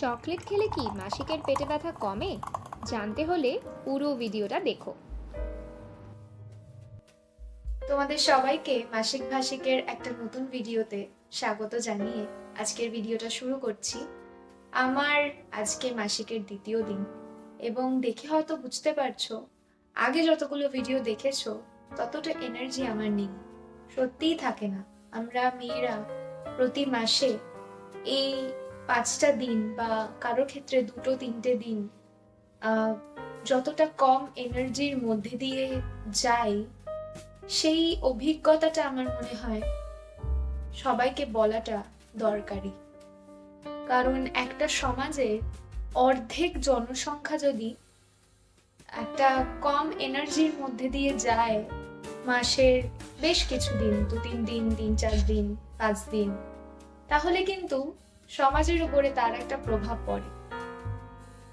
Chocolate খেলে কি মাসিকের পেটে ব্যথা কমে? জানতে হলে পুরো ভিডিওটা দেখো। তোমাদের সবাইকে মাসিক ভাষিকের একটা নতুন ভিডিওতে স্বাগত জানিয়ে আজকের ভিডিওটা শুরু করছি। আমার আজকে মাসিকের দ্বিতীয় দিন এবং দেখে হয়তো বুঝতে পারছ, আগে যতগুলো ভিডিও দেখেছ, ততটা এনার্জি আমার নেই। সত্যিই থাকে না। আমরা মেয়েরা প্রতি মাসে এই পাঁচটা দিন বা কারোর ক্ষেত্রে দুটো, তিনটে দিন যতটা কম এনার্জির মধ্যে দিয়ে যাই সেই অভিজ্ঞতাটা আমার মনে হয় সবাইকে বলাটা দরকারি। কারণ একটা সমাজে অর্ধেক জনসংখ্যা যদি একটা কম এনার্জির মধ্যে দিয়ে যায়, মাসের বেশ কিছু দিন দু তিন দিন তিন চার দিন, পাঁচ দিন, তাহলে কিন্তু সমাজের উপরে তার একটা প্রভাব পড়ে।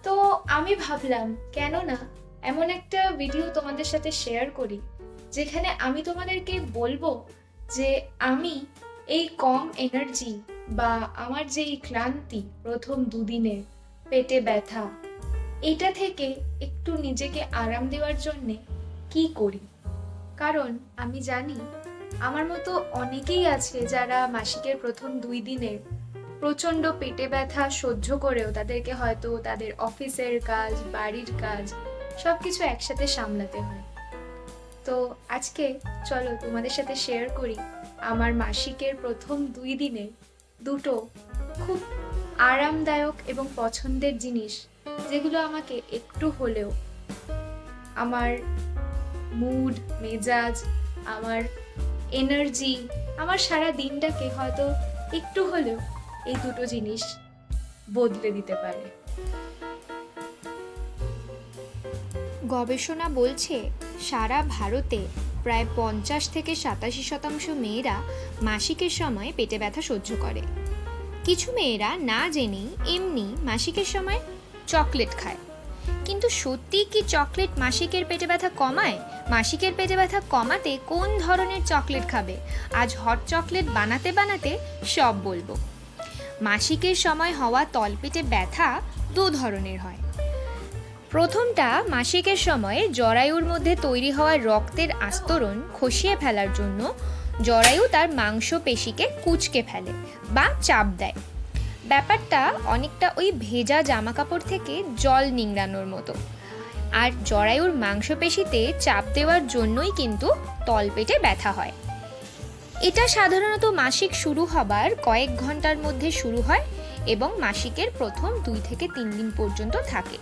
তো আমি ভাবলাম কেন না এমন একটা ভিডিও তোমাদের সাথে শেয়ার করি, যেখানে আমি তোমাদেরকে বলব যে আমি এই কম এনার্জি বা আমার যে ক্লান্তি প্রথম দুদিনের পেটে ব্যথা, এটা থেকে একটু নিজেকে আরাম দেওয়ার জন্যে কি করি? কারণ আমি জানি, আমার মতো অনেকেই আছে যারা মাসিকের প্রথম দুই দিনের প্রচণ্ড পেটে ব্যথা সহ্য করেও তাদেরকে হয়তো তাদের অফিসের কাজ, বাড়ির কাজ সব কিছু একসাথে সামলাতে হয়। তো আজকে চলো তোমাদের সাথে শেয়ার করি আমার মাসিকের প্রথম দুই দিনে দুটো খুব আরামদায়ক এবং পছন্দের জিনিস যেগুলো আমাকে একটু হলেও আমার মুড মেজাজ, আমার এনার্জি আমার সারা দিনটাকে হয়তো একটু হলেও এই দুটো জিনিস বদলে দিতে পারে। গবেষণা বলছে, সারা ভারতে প্রায় পঞ্চাশ থেকে সাতাশি শতাংশ মেয়েরা মাসিকের সময় পেটে ব্যথা সহ্য করে। কিছু মেয়েরা না জেনেই এমনি মাসিকের সময় চকলেট খায়। কিন্তু সত্যি কি চকলেট মাসিকের পেটে ব্যথা কমায়? মাসিকের পেটে ব্যথা কমাতে কোন ধরনের চকলেট খাবে? আজ হট চকলেট বানাতে বানাতে সব বলব। মাসিকের সময় হওয়া তলপেটে ব্যথা দু ধরনের হয়। প্রথমটা, মাসিকের সময়ে জরায়ুর মধ্যে তৈরি হওয়া রক্তের আস্তরণ খসিয়ে ফেলার জন্য জরায়ু তার মাংসপেশিকে কুচকে ফেলে বা চাপ দেয়। ব্যাপারটা অনেকটা ওই ভেজা জামা কাপড় থেকে জল নিংড়ানোর মতো। আর জরায়ুর মাংসপেশিতে চাপ দেওয়ার জন্যই কিন্তু তলপেটে ব্যথা হয়। এটা সাধারণত মাসিক শুরু হবার কয়েক ঘণ্টার মধ্যে শুরু হয় এবং মাসিকের প্রথম দুই থেকে তিন দিন পর্যন্ত থাকে।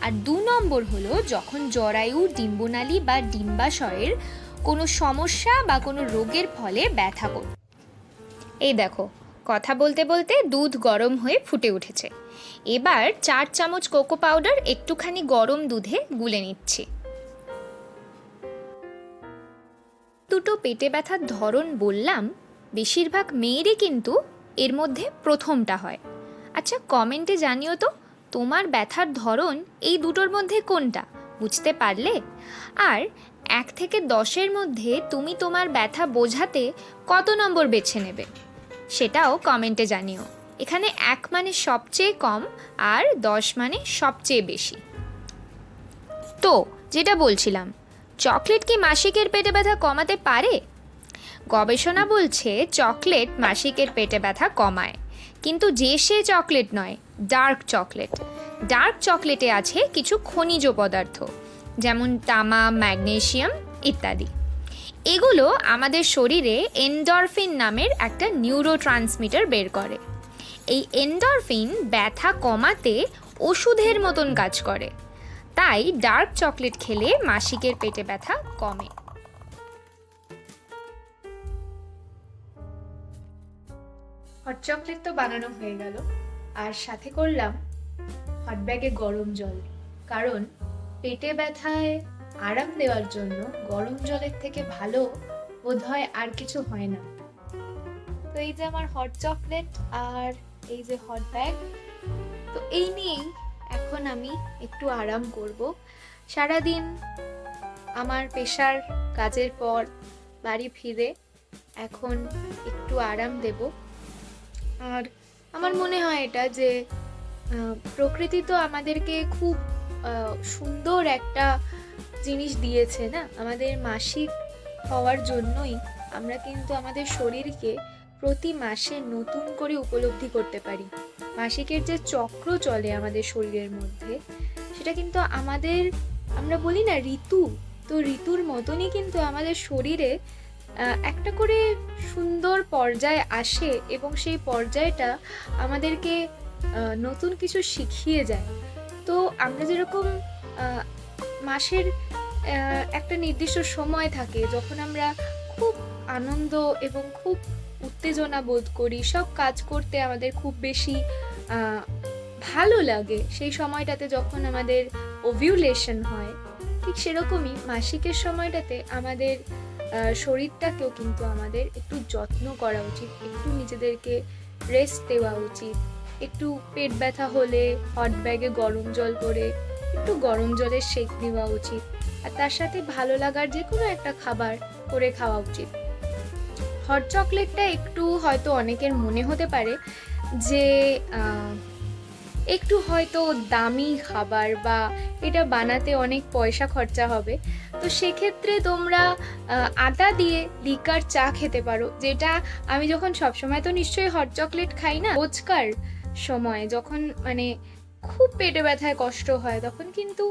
আর দু নম্বর হলো যখন জরায়ু, ডিম্বনালী বা ডিম্বাশয়ের কোনো সমস্যা বা কোনো রোগের ফলে ব্যথা করে এই দেখো, কথা বলতে বলতে দুধ গরম হয়ে ফুটে উঠেছে। এবার চার চামচ কোকো পাউডার একটুখানি গরম দুধে গুলে নিচ্ছি। দুটো পেটে ব্যথার ধরন বললাম, বেশিরভাগ মেয়েরই কিন্তু এর মধ্যে প্রথমটা হয়। আচ্ছা কমেন্টে জানিও তো, তোমার ব্যথার ধরন এই দুটোর মধ্যে কোনটা? বুঝতে পারলে? আর এক থেকে দশের মধ্যে তুমি তোমার ব্যথা বোঝাতে কত নম্বর বেছে নেবে? সেটাও কমেন্টে জানিও। এখানে এক মানে সবচেয়ে কম আর দশ মানে সবচেয়ে বেশি। তো, যেটা বলছিলাম চকলেট কি মাসিকের পেটে ব্যথা কমাতে পারে? গবেষণা বলছে চকলেট মাসিকের পেটে ব্যথা কমায়। কিন্তু যে সে চকলেট নয়, ডার্ক চকলেট। ডার্ক চকলেটে আছে কিছু খনিজ পদার্থ, যেমন তামা, ম্যাগনেশিয়াম ইত্যাদি। এগুলো আমাদের শরীরে এন্ডরফিন নামের একটা নিউরো ট্রান্সমিটার বের করে। এই এন্ডরফিন ব্যথা কমাতে ওষুধের মতন কাজ করে। তাই ডার্ক চকলেট খেলে মাসিকের পেটে ব্যথা কমে। হট চকলেট তো বানানো হয়ে গেল। আর সাথে করলাম হট ব্যাগে গরম জল। কারণ পেটে ব্যথায় আরাম দেওয়ার জন্য গরম জলের থেকে ভালো বোধ হয় আর কিছু হয় না। তো এই যে আমার হট চকলেট আর এই যে হট ব্যাগ, তো এই নিয়েই এখন আমি একটু আরাম করব। সারাদিন আমার পেশার কাজের পর বাড়ি ফিরে এখন একটু আরাম দেব। আর আমার মনে হয় এটা যে প্রকৃতি তো আমাদেরকে খুব সুন্দর একটা জিনিস দিয়েছে না? আমাদের মাসিক হওয়ার জন্যই আমরা কিন্তু আমাদের শরীরকে প্রতি মাসে নতুন করে উপলব্ধি করতে পারি। মাসিকের যে চক্র চলে আমাদের শরীরের মধ্যে, সেটা কিন্তু আমাদের, আমরা বলি না ঋতু, তো ঋতুর মতনই কিন্তু আমাদের শরীরে একটা করে সুন্দর পর্যায় আসে এবং সেই পর্যায়টা আমাদেরকে নতুন কিছু শিখিয়ে যায়। তো আমরা যেরকম মাসের একটা নির্দিষ্ট সময় থাকে যখন আমরা খুব আনন্দ এবং খুব উত্তেজনা বোধ করি, সব কাজ করতে আমাদের খুব বেশি ভালো লাগে। সেই সময়টাতে যখন আমাদের ওভিউলেশন হয়, ঠিক সেরকমই মাসিকের সময়টাতে আমাদের শরীরটাকেও কিন্তু আমাদের একটু যত্ন করা উচিত, একটু নিজেদেরকে রেস্ট দেওয়া উচিত। একটু পেট ব্যথা হলে হট ব্যাগে গরম জল করে একটু গরম জলের সেক নেওয়া উচিত। আর তার সাথে ভালো লাগার যে কোনো একটা খাবার করে খাওয়া উচিত। হট চকলেটটা একটু হয়তো অনেকের মনে হতে পারে যে একটু হয়তো দামি খাবার বা এটা বানাতে অনেক পয়সা খরচা হবে। তো সেক্ষেত্রে তোমরা আদা দিয়ে লিকার চা খেতে পারো, যেটা আমি যখন সবসময় তো নিশ্চয়ই হট চকলেট খাই না, রোজকার সময় যখন মানে খুব পেটে ব্যথায় কষ্ট হয়, তখন কিন্তু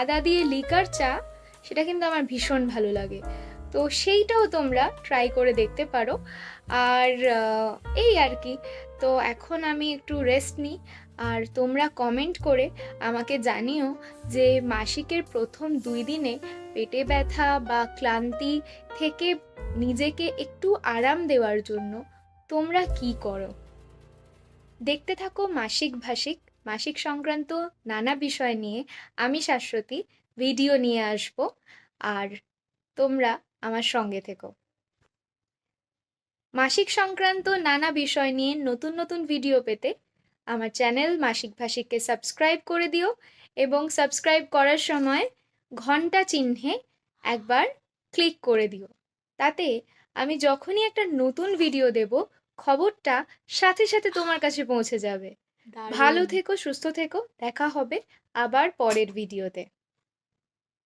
আদা দিয়ে লিকার চা, সেটা কিন্তু আমার ভীষণ ভালো লাগে। তো সেইটাও তোমরা ট্রাই করে দেখতে পারো। আর এই আর কি। তো এখন আমি একটু রেস্ট নিই। আর তোমরা কমেন্ট করে আমাকে জানিও যে মাসিকের প্রথম দুই দিনে পেটে ব্যথা বা ক্লান্তি থেকে নিজেকে একটু আরাম দেওয়ার জন্য তোমরা কি করো? দেখতে থাকো মাসিক ভাষিক মাসিক সংক্রান্ত নানা বিষয় নিয়ে আমি শাশ্বতী। ভিডিও নিয়ে আসব। আর তোমরা আমার সঙ্গে থেকো। মাসিক সংক্রান্ত নানা বিষয় নিয়ে নতুন নতুন ভিডিও পেতে আমার চ্যানেল মাসিক ভাষিককে সাবস্ক্রাইব করে দিও এবং সাবস্ক্রাইব করার সময় ঘণ্টা চিহ্নে একবার ক্লিক করে দিও। তাতে আমি যখনই একটা নতুন ভিডিও দেব খবরটা সাথে সাথে তোমার কাছে পৌঁছে যাবে। ভালো থেকো সুস্থ থেকো দেখা হবে আবার পরের ভিডিওতে